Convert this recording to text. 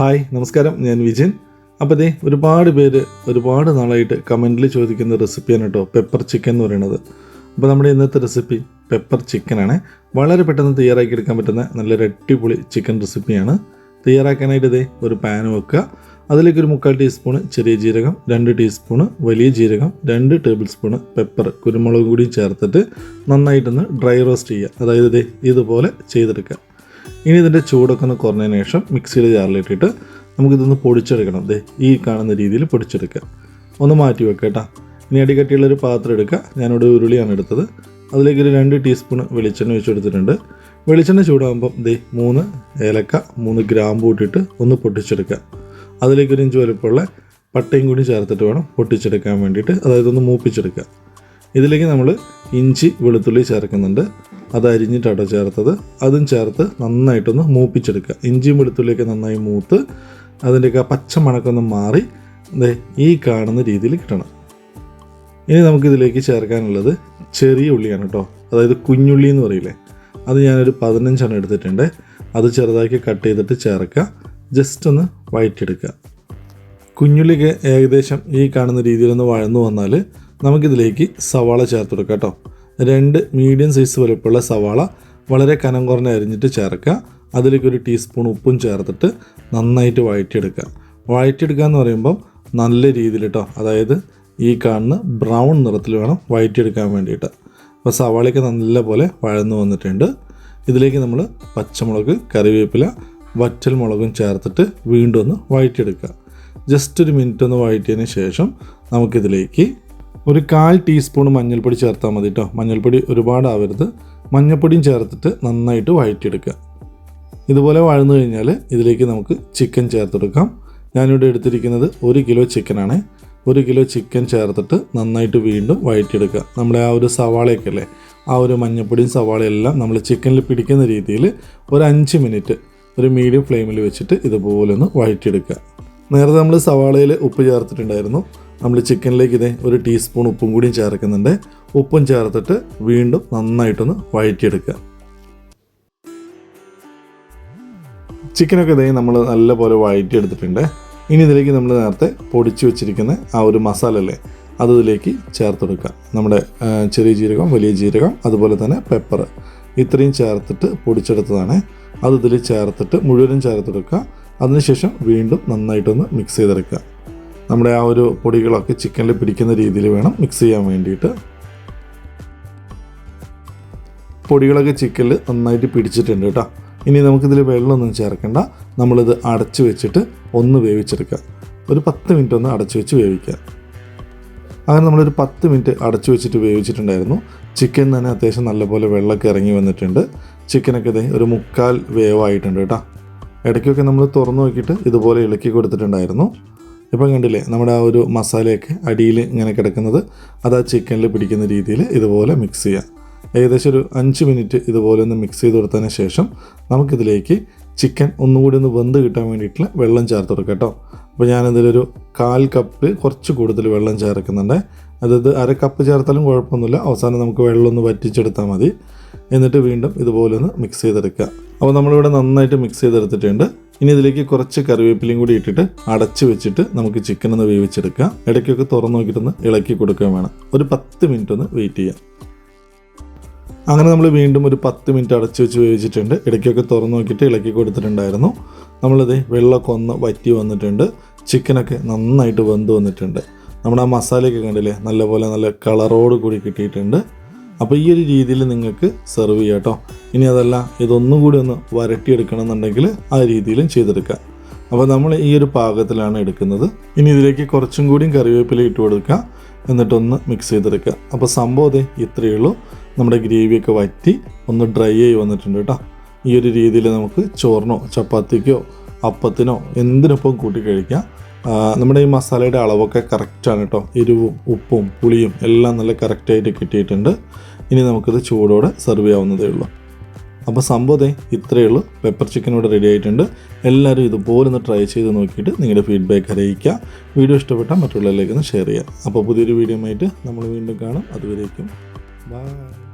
Hi നമസ്കാരം. ഞാൻ വിജയൻ അപ്പോൾ ദേ ഒരുപാട് പേര് ഒരുപാട് നാളായിട്ട് കമന്റിൽ ചോദിക്കുന്ന റെസിപ്പിയാണ് കേട്ടോ പെപ്പർ ചിക്കൻ എന്ന് പറയുന്നത്. അപ്പോൾ നമ്മുടെ ഇന്നത്തെ റെസിപ്പി പെപ്പർ ചിക്കനാണ് വളരെ പെട്ടെന്ന് തയ്യാറാക്കി എടുക്കാൻ പറ്റുന്ന നല്ലൊരു അടിപൊളി ചിക്കൻ റെസിപ്പിയാണ്. തയ്യാറാക്കാനായിട്ട് ഇതേ ഒരു പാൻ വെക്കുക. അതിലേക്ക് ഒരു മുക്കാൽ ടീസ്പൂൺ ചെറിയ ജീരകം രണ്ട് ടീസ്പൂണ് വലിയ ജീരകം രണ്ട് ടേബിൾ സ്പൂണ് പെപ്പർ കുരുമുളക് കൂടി ചേർത്തിട്ട് നന്നായിട്ടൊന്ന് ഡ്രൈ റോസ്റ്റ് ചെയ്യുക. അതായത് ഇതേ ഇതുപോലെ ചെയ്തെടുക്കുക. ഇനി ഇതിന്റെ ചൂടൊക്കെ ഒന്ന് കുറഞ്ഞതിന് ശേഷം മിക്സിയുടെ ജാറിലിട്ടിട്ട് നമുക്കിതൊന്ന് പൊടിച്ചെടുക്കണം. ദേ ഈ കാണുന്ന രീതിയിൽ പൊടിച്ചെടുക്കുക. ഒന്ന് മാറ്റി വെക്കുക കേട്ടോ. ഇനി അടികട്ടിയുള്ളൊരു പാത്രം എടുക്കുക. ഞാനിവിടെ ഉരുളിയാണ് എടുത്തത്. അതിലേക്ക് ഒരു രണ്ട് ടീസ്പൂൺ വെളിച്ചെണ്ണ ഒഴിച്ച് കൊടുത്തിട്ടുണ്ട് വെളിച്ചെണ്ണ ചൂടാകുമ്പം ദേ മൂന്ന് ഏലക്ക മൂന്ന് ഗ്രാമ്പൂ ഇട്ടിട്ട് ഒന്ന് പൊട്ടിച്ചെടുക്കുക. അതിലേക്ക് ഒരു ഇഞ്ച് വലുപ്പമുള്ള പട്ടയും കൂടി ചേർത്തിട്ട് വേണം പൊട്ടിച്ചെടുക്കാൻ വേണ്ടിയിട്ട്. അതായത് ഒന്ന് മൂപ്പിച്ചെടുക്കുക. ഇതിലേക്ക് നമ്മൾ ഇഞ്ചി വെളുത്തുള്ളി ചേർക്കുന്നുണ്ട്. അത് അരിഞ്ഞിട്ടാട്ടോ ചേർത്തത്. അതും ചേർത്ത് നന്നായിട്ടൊന്ന് മൂപ്പിച്ചെടുക്കുക. ഇഞ്ചിയും വെളുത്തുള്ളിയൊക്കെ നന്നായി മൂത്ത് അതിന്റെയൊക്കെ പച്ച മണക്കൊന്ന് മാറി ഈ കാണുന്ന രീതിയിൽ കിട്ടണം. ഇനി നമുക്കിതിലേക്ക് ചേർക്കാനുള്ളത് ചെറിയ ഉള്ളിയാണ് കേട്ടോ. അതായത് കുഞ്ഞുള്ളി എന്ന് പറയില്ലേ? അത് ഞാനൊരു പതിനഞ്ചെണ്ണം എടുത്തിട്ടുണ്ട്. അത് ചെറുതാക്കി കട്ട് ചെയ്തിട്ട് ചേർക്കുക. ജസ്റ്റ് ഒന്ന് വഴറ്റിയെടുക്കുക. കുഞ്ഞുള്ളിക്ക് ഏകദേശം ഈ കാണുന്ന രീതിയിലൊന്ന് വഴന്നു വന്നാൽ നമുക്കിതിലേക്ക് സവാള ചേർത്ത് കൊടുക്കാം കേട്ടോ. രണ്ട് മീഡിയം സൈസ് വലുപ്പമുള്ള സവാള വളരെ കനം കുറഞ്ഞ് അരിഞ്ഞിട്ട് ചേർക്കുക. അതിലേക്ക് ഒരു ടീസ്പൂൺ ഉപ്പും ചേർത്തിട്ട് നന്നായിട്ട് വഴറ്റിയെടുക്കുക. വഴറ്റിയെടുക്കുക എന്ന് പറയുമ്പം നല്ല രീതിയിൽ കേട്ടോ അതായത് ഈ കാണുന്ന ബ്രൗൺ നിറത്തിൽ വേണം വഴറ്റിയെടുക്കാൻ വേണ്ടിയിട്ട്. അപ്പോൾ സവാളയ്ക്ക് നല്ലപോലെ വഴന്നു വന്നിട്ടുണ്ട്. ഇതിലേക്ക് നമ്മൾ പച്ചമുളക് കറിവേപ്പില വറ്റൽ മുളകും ചേർത്തിട്ട് വീണ്ടും ഒന്ന് വഴറ്റിയെടുക്കുക. ജസ്റ്റ് ഒരു മിനിറ്റ് ഒന്ന് വഴറ്റിയതിന് ശേഷം നമുക്കിതിലേക്ക് ഒരു കാൽ ടീസ്പൂൺ മഞ്ഞൾപ്പൊടി ചേർത്താൽ മതി കേട്ടോ മഞ്ഞൾപ്പൊടി ഒരുപാട് ആവരുത്. മഞ്ഞൾപ്പൊടിയും ചേർത്തിട്ട് നന്നായിട്ട് വഴറ്റിയെടുക്കുക. ഇതുപോലെ വഴന്നു കഴിഞ്ഞാൽ ഇതിലേക്ക് നമുക്ക് ചിക്കൻ ചേർത്തെടുക്കാം ഞാനിവിടെ എടുത്തിരിക്കുന്നത് ഒരു കിലോ ചിക്കനാണ്. ഒരു കിലോ ചിക്കൻ ചേർത്തിട്ട് നന്നായിട്ട് വീണ്ടും വഴറ്റിയെടുക്കുക. നമ്മുടെ ആ ഒരു സവാളയൊക്കെ അല്ലേ ആ ഒരു മഞ്ഞപ്പൊടിയും സവാളയും എല്ലാം നമ്മൾ ചിക്കനിൽ പിടിക്കുന്ന രീതിയിൽ ഒരു അഞ്ച് മിനിറ്റ് ഒരു മീഡിയം ഫ്ലെയിമിൽ വെച്ചിട്ട് ഇതുപോലെ ഒന്ന് വഴറ്റിയെടുക്കുക. നേരത്തെ നമ്മൾ സവാളയിൽ ഉപ്പ് ചേർത്തിട്ടുണ്ടായിരുന്നു. നമ്മൾ ചിക്കനിലേക്ക് ഇതേ ഒരു ടീസ്പൂൺ ഉപ്പും കൂടിയും ചേർക്കുന്നുണ്ട്. ഉപ്പും ചേർത്തിട്ട് വീണ്ടും നന്നായിട്ടൊന്ന് വഴറ്റിയെടുക്കുക. ചിക്കനൊക്കെ ഇതേ നമ്മൾ നല്ലപോലെ വഴറ്റിയെടുത്തിട്ടുണ്ട്. ഇനി ഇതിലേക്ക് നമ്മൾ നേരത്തെ പൊടിച്ചു വെച്ചിരിക്കുന്ന ആ ഒരു മസാല അല്ലേ അത് ഇതിലേക്ക് ചേർത്തെടുക്കുക. നമ്മുടെ ചെറിയ ജീരകം വലിയ ജീരകം അതുപോലെ തന്നെ പെപ്പർ ഇത്രയും ചേർത്തിട്ട് പൊടിച്ചെടുത്തതാണ്. അത് ഇതിൽ ചേർത്തിട്ട് മുഴുവനും ചേർത്തെടുക്കുക. അതിനുശേഷം വീണ്ടും നന്നായിട്ടൊന്ന് മിക്സ് ചെയ്തെടുക്കുക. നമ്മുടെ ആ ഒരു പൊടികളൊക്കെ ചിക്കനിൽ പിടിക്കുന്ന രീതിയിൽ വേണം മിക്സ് ചെയ്യാൻ വേണ്ടിയിട്ട്. പൊടികളൊക്കെ ചിക്കനിൽ നന്നായിട്ട് പിടിച്ചിട്ടുണ്ട് കേട്ടോ. ഇനി നമുക്കിതിൽ വെള്ളമൊന്നും ചേർക്കേണ്ട. നമ്മളിത് അടച്ച് വെച്ചിട്ട് ഒന്ന് വേവിച്ചെടുക്കുക. ഒരു പത്ത് മിനിറ്റ് ഒന്ന് അടച്ച് വെച്ച് വേവിക്കുക. അങ്ങനെ നമ്മളൊരു പത്ത് മിനിറ്റ് അടച്ചു വെച്ചിട്ട് വേവിച്ചിട്ടുണ്ടായിരുന്നു. ചിക്കൻ തന്നെ അത്യാവശ്യം നല്ലപോലെ വെള്ളമൊക്കെ ഇറങ്ങി വന്നിട്ടുണ്ട്. ചിക്കനൊക്കെ ഇതേ ഒരു മുക്കാൽ വേവായിട്ടുണ്ട് കേട്ടോ. ഇടയ്ക്കൊക്കെ നമ്മൾ തുറന്നു നോക്കിയിട്ട് ഇതുപോലെ ഇളക്കി കൊടുത്തിട്ടുണ്ടായിരുന്നു. ഇപ്പം കണ്ടില്ലേ നമ്മുടെ ആ ഒരു മസാലയൊക്കെ അടിയിൽ ഇങ്ങനെ കിടക്കുന്നത് അത് ആ ചിക്കനിൽ പിടിക്കുന്ന രീതിയിൽ ഇതുപോലെ മിക്സ് ചെയ്യാം. ഏകദേശം ഒരു അഞ്ച് മിനിറ്റ് ഇതുപോലെ ഒന്ന് മിക്സ് ചെയ്ത് കൊടുത്തതിന് ശേഷം നമുക്കിതിലേക്ക് ചിക്കൻ ഒന്നുകൂടി ഒന്ന് വെന്ത് കിട്ടാൻ വേണ്ടിയിട്ടുള്ള വെള്ളം ചേർത്ത് കൊടുക്കാം കേട്ടോ. അപ്പോൾ ഞാനിതിലൊരു കാൽ കപ്പ് കുറച്ച് കൂടുതൽ വെള്ളം ചേർക്കുന്നുണ്ട്. അതായത് അര കപ്പ് ചേർത്താലും കുഴപ്പമൊന്നുമില്ല. അവസാനം നമുക്ക് വെള്ളം ഒന്ന് വറ്റിച്ചെടുത്താൽ മതി. എന്നിട്ട് വീണ്ടും ഇതുപോലെ ഒന്ന് മിക്സ് ചെയ്തെടുക്കുക. അപ്പോൾ നമ്മളിവിടെ നന്നായിട്ട് മിക്സ് ചെയ്തെടുത്തിട്ടുണ്ട്. ഇനി ഇതിലേക്ക് കുറച്ച് കറിവേപ്പിലയും കൂടി ഇട്ടിട്ട് അടച്ചു വെച്ചിട്ട് നമുക്ക് ചിക്കൻ ഒന്ന് വേവിച്ചെടുക്കാം. ഇടയ്ക്കൊക്കെ തുറന്നു നോക്കിയിട്ടൊന്ന് ഇളക്കി കൊടുക്കുകയും വേണം. ഒരു പത്ത് മിനിറ്റ് ഒന്ന് വെയിറ്റ് ചെയ്യാം. അങ്ങനെ നമ്മൾ വീണ്ടും ഒരു പത്ത് മിനിറ്റ് അടച്ചു വെച്ച് വേവിച്ചിട്ടുണ്ട്. ഇടയ്ക്കൊക്കെ തുറന്നു നോക്കിയിട്ട് ഇളക്കി കൊടുത്തിട്ടുണ്ടായിരുന്നു. നമ്മളിത് വെള്ളമൊക്കെ ഒന്ന് വറ്റി വന്നിട്ടുണ്ട്. ചിക്കനൊക്കെ നന്നായിട്ട് വെന്ത് വന്നിട്ടുണ്ട്. നമ്മുടെ ആ മസാലയൊക്കെ കണ്ടില്ലേ? നല്ലപോലെ നല്ല കളറോട് കൂടി കിട്ടിയിട്ടുണ്ട്. അപ്പോൾ ഈ ഒരു രീതിയിൽ നിങ്ങൾക്ക് സെർവ് ചെയ്യാം കേട്ടോ. ഇനി അതല്ല ഇതൊന്നും കൂടി ഒന്ന് വരട്ടിയെടുക്കണം എന്നുണ്ടെങ്കിൽ ആ രീതിയിലും ചെയ്തെടുക്കുക. അപ്പോൾ നമ്മൾ ഈ ഒരു പാകത്തിലാണ് എടുക്കുന്നത്. ഇനി ഇതിലേക്ക് കുറച്ചും കൂടിയും കറിവേപ്പില ഇട്ട് കൊടുക്കുക. എന്നിട്ടൊന്ന് മിക്സ് ചെയ്തെടുക്കുക. അപ്പോൾ സംഭവം ഇത്രയേ ഉള്ളൂ. നമ്മുടെ ഗ്രേവിയൊക്കെ വറ്റി ഒന്ന് ഡ്രൈ ആയി വന്നിട്ടുണ്ട് കേട്ടോ. ഈ ഒരു രീതിയിൽ നമുക്ക് ചോറിനോ ചപ്പാത്തിക്കോ അപ്പത്തിനോ എന്തിനൊപ്പം കൂട്ടി കഴിക്കാം. നമ്മുടെ ഈ മസാലയുടെ അളവൊക്കെ കറക്റ്റാണ് കേട്ടോ എരിവും ഉപ്പും പുളിയും എല്ലാം നല്ല കറക്റ്റായിട്ട് കിട്ടിയിട്ടുണ്ട്. ഇനി നമുക്കിത് ചൂടോടെ സെർവ് ചെയ്യാവുന്നതേ ഉള്ളൂ. അപ്പോൾ സംഭവത്തെ ഇത്രയേ ഉള്ളൂ. പെപ്പർ ചിക്കൻ ഇവിടെ റെഡി ആയിട്ടുണ്ട്. എല്ലാവരും ഇതുപോലെ ഒന്ന് ട്രൈ ചെയ്ത് നോക്കിയിട്ട് നിങ്ങളുടെ ഫീഡ്ബാക്ക് അറിയിക്കുക. വീഡിയോ ഇഷ്ടപ്പെട്ടാൽ മറ്റുള്ളവരിലേക്ക് ഒന്ന് ഷെയർ ചെയ്യുക. അപ്പോൾ പുതിയൊരു വീഡിയോ ആയിട്ട് നമ്മൾ വീണ്ടും കാണാം. അതുവരേക്കും. ബൈ